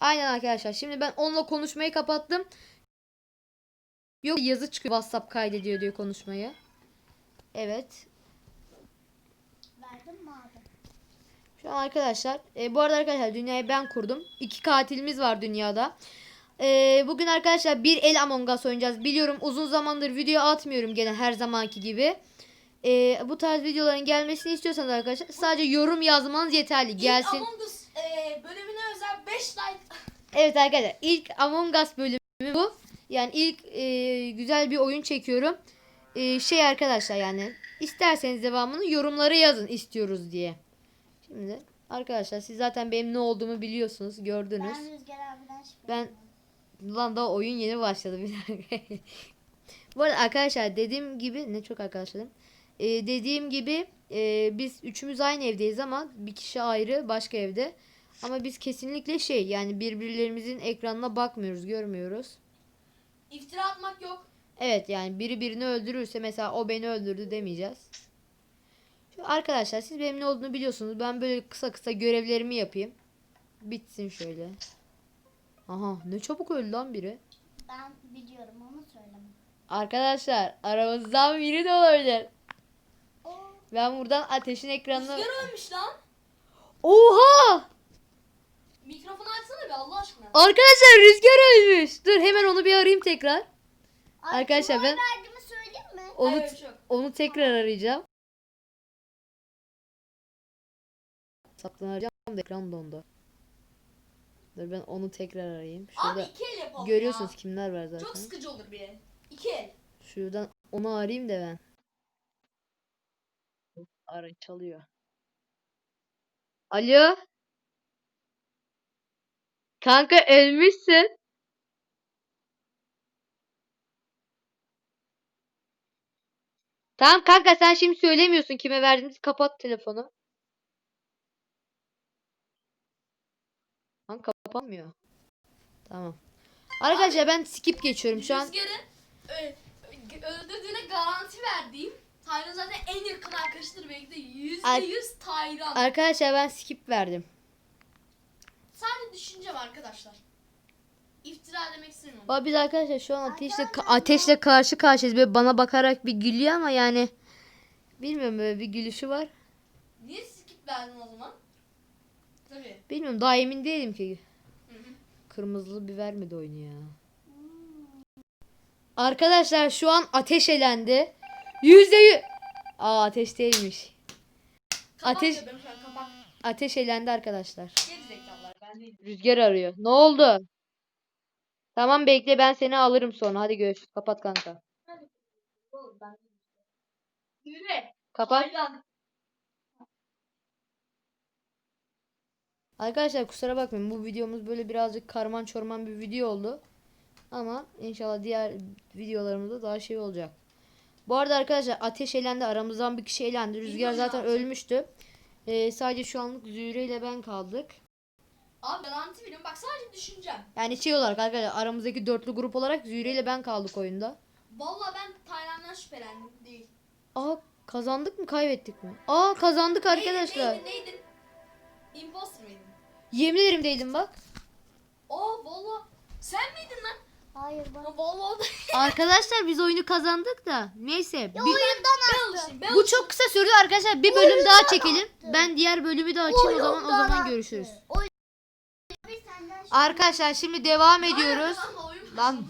Aynen arkadaşlar. Şimdi ben onunla konuşmayı kapattım. Yok yazı çıkıyor. WhatsApp kaydediyor diyor konuşmayı. Evet. Verdin mi abi? Şu an arkadaşlar. e, bu arada arkadaşlar dünyayı ben kurdum. İki katilimiz var dünyada. E, bugün arkadaşlar bir el Among Us oynayacağız. Biliyorum uzun zamandır video atmıyorum gene her zamanki gibi. E, bu tarz videoların gelmesini istiyorsanız arkadaşlar sadece yorum yazmanız yeterli. Gelsin. Among Us e, bölümüne özel 5 like. Evet arkadaşlar ilk Among Us bölümü bu. Yani ilk e, güzel bir oyun çekiyorum. E, şey arkadaşlar yani isterseniz devamını yorumlara yazın istiyoruz diye. Şimdi arkadaşlar siz zaten benim ne olduğumu biliyorsunuz gördünüz. Ben Rüzgar abiden Ben lan daha oyun yeni başladı bir dakika. Bu arada arkadaşlar dediğim gibi ne çok arkadaşlarım. Ee, dediğim gibi e, biz üçümüz aynı evdeyiz ama bir kişi ayrı başka evde. Ama biz kesinlikle şey yani birbirlerimizin ekranına bakmıyoruz, görmüyoruz. İftira atmak yok. Evet yani biri birini öldürürse mesela o beni öldürdü demeyeceğiz. Şu arkadaşlar siz benim ne olduğunu biliyorsunuz. Ben böyle kısa kısa görevlerimi yapayım. Bitsin şöyle. Aha ne çabuk öldü lan biri. Ben biliyorum onu söyleme. Arkadaşlar aramızdan biri de olabilir. O Ben buradan ateşin ekranına... Rüzgar ölmüş lan. Oha! Mikrofonu açsana be Allah aşkına. Arkadaşlar rüzgar ölmüş. Dur hemen onu bir arayayım tekrar. Arkadaşlar ben verdiğimi söyleyeyim mi? onu Hayır, onu tekrar arayacağım. Saklanacağım da ekran dondu. Dur ben onu tekrar arayayım. Abi Şurada iki el yapalım görüyorsunuz ya. kimler var zaten. Çok sıkıcı olur bir el. İki el. Şuradan onu arayayım da ben. Ara çalıyor. Alo. Kanka ölmüşsün. Tamam kanka sen şimdi söylemiyorsun kime verdiğimizi kapat telefonu. Lan kapanmıyor. Tamam. Arkadaşlar ben skip geçiyorum şu an. Rüzgar'ın öldürdüğüne garanti verdiğim Tayran zaten en yakın arkadaşıdır belki de yüzde Ar- yüz Tayran. Arkadaşlar ben skip verdim. Düşüncem arkadaşlar. İftira demek istemiyorum. Bak biz arkadaşlar şu an ateşle ateşle karşı karşıyayız. Böyle bana bakarak bir gülüyor ama yani bilmiyorum böyle bir gülüşü var. Niye skip verdin o zaman? Tabii. Bilmiyorum daha emin değilim ki. Hı hı. Kırmızılı bir vermedi oyunu ya. Arkadaşlar şu an ateş elendi. Yüzde yüz. Aa ateş değilmiş. Kapat Ateş- an kapat. Ateş elendi arkadaşlar. Geri zekalılar ben değilim. Rüzgar arıyor. Ne oldu? Tamam bekle ben seni alırım sonra. Hadi görüşürüz. Kapat kanka. Yürü. Kapat. Tayran. Arkadaşlar kusura bakmayın bu videomuz böyle birazcık karman çorman bir video oldu. Ama inşallah diğer videolarımızda daha şey olacak. Bu arada arkadaşlar ateş elendi aramızdan bir kişi elendi. Rüzgar zaten ölmüştü. Ee, sadece şu anlık Zühre ile ben kaldık. Abi garanti veriyorum. Bak sadece düşüneceğim. Yani şey olarak arkadaşlar aramızdaki dörtlü grup olarak Zühre ile ben kaldık oyunda. Vallahi ben Taylan'dan şüphelendim. Değil. Aa kazandık mı kaybettik mi? Aa kazandık arkadaşlar. Neydin neydin? Imposter mıydın? Yemin ederim değilim bak. Aa valla. Sen miydin lan? Hayır bak. Ha, Valla. Arkadaşlar biz oyunu kazandık da. Neyse. bir- ben alışayım. Ben Bu çok kısa sürdü arkadaşlar. Bir bölüm daha çekelim. Ben diğer bölümü de açayım o zaman o zaman görüşürüz. Oy. Arkadaşlar şimdi devam ediyoruz. Lan.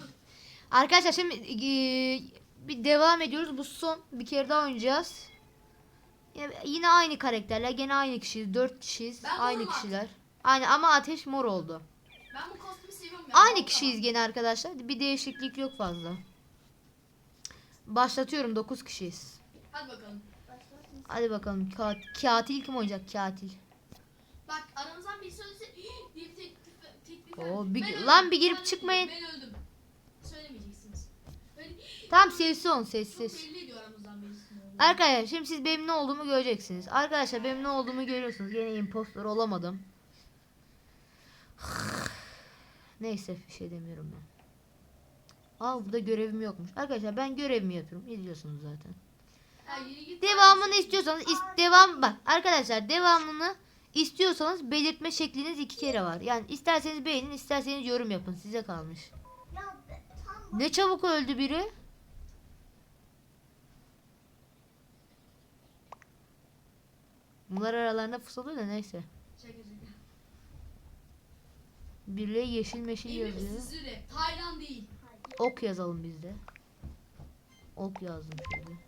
Arkadaşlar şimdi eee, bir devam ediyoruz. Bu son bir kere daha oynayacağız. Yine, yine aynı karakterler. Gene aynı kişiyiz. Dört kişiyiz. Ben aynı kişiler. Aynı ama ateş mor oldu. Ben bu kostümü seviyorum ya. Aynı kişiyiz gene arkadaşlar. Bir değişiklik yok fazla. Başlatıyorum. 9 kişiyiz. Hadi bakalım. Hadi bakalım. Ka- katil kim oynayacak? Katil. Bak aramızdan bir söylese diye Oo, bir- Ben öldüm, lan bir girip ben çıkmayın. öldüm, Ben öldüm. Söylemeyeceksiniz. Tamam sessiz olun çok sessiz. belli ediyor aramızdan birisinin olduğunu. Arkadaşlar şimdi siz benim ne olduğumu göreceksiniz. Arkadaşlar benim ne olduğumu görüyorsunuz. Yine impostor olamadım. Neyse bir şey demiyorum ben. Aa burada görevim yokmuş. Arkadaşlar ben görevimi yapıyorum. İzliyorsunuz zaten. Devamını istiyorsanız is- devam bak arkadaşlar devamını istiyorsanız belirtme şekliniz iki kere var. Yani isterseniz beğenin isterseniz yorum yapın size kalmış. Ya be- tam Ne çabuk öldü biri. Bunlar aralarında fısıldıyor da neyse. Birileri yeşil meşil yazıyor. Taylan değil. Ok yazalım biz de. Ok yazdım şöyle.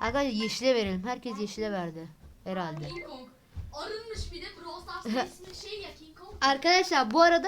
Arkadaşlar yeşile verelim. Herkes yeşile verdi. Herhalde. King Kong. Arınmış bir de Brawl Stars'ın ismi şey ya King Kong. Arkadaşlar bu arada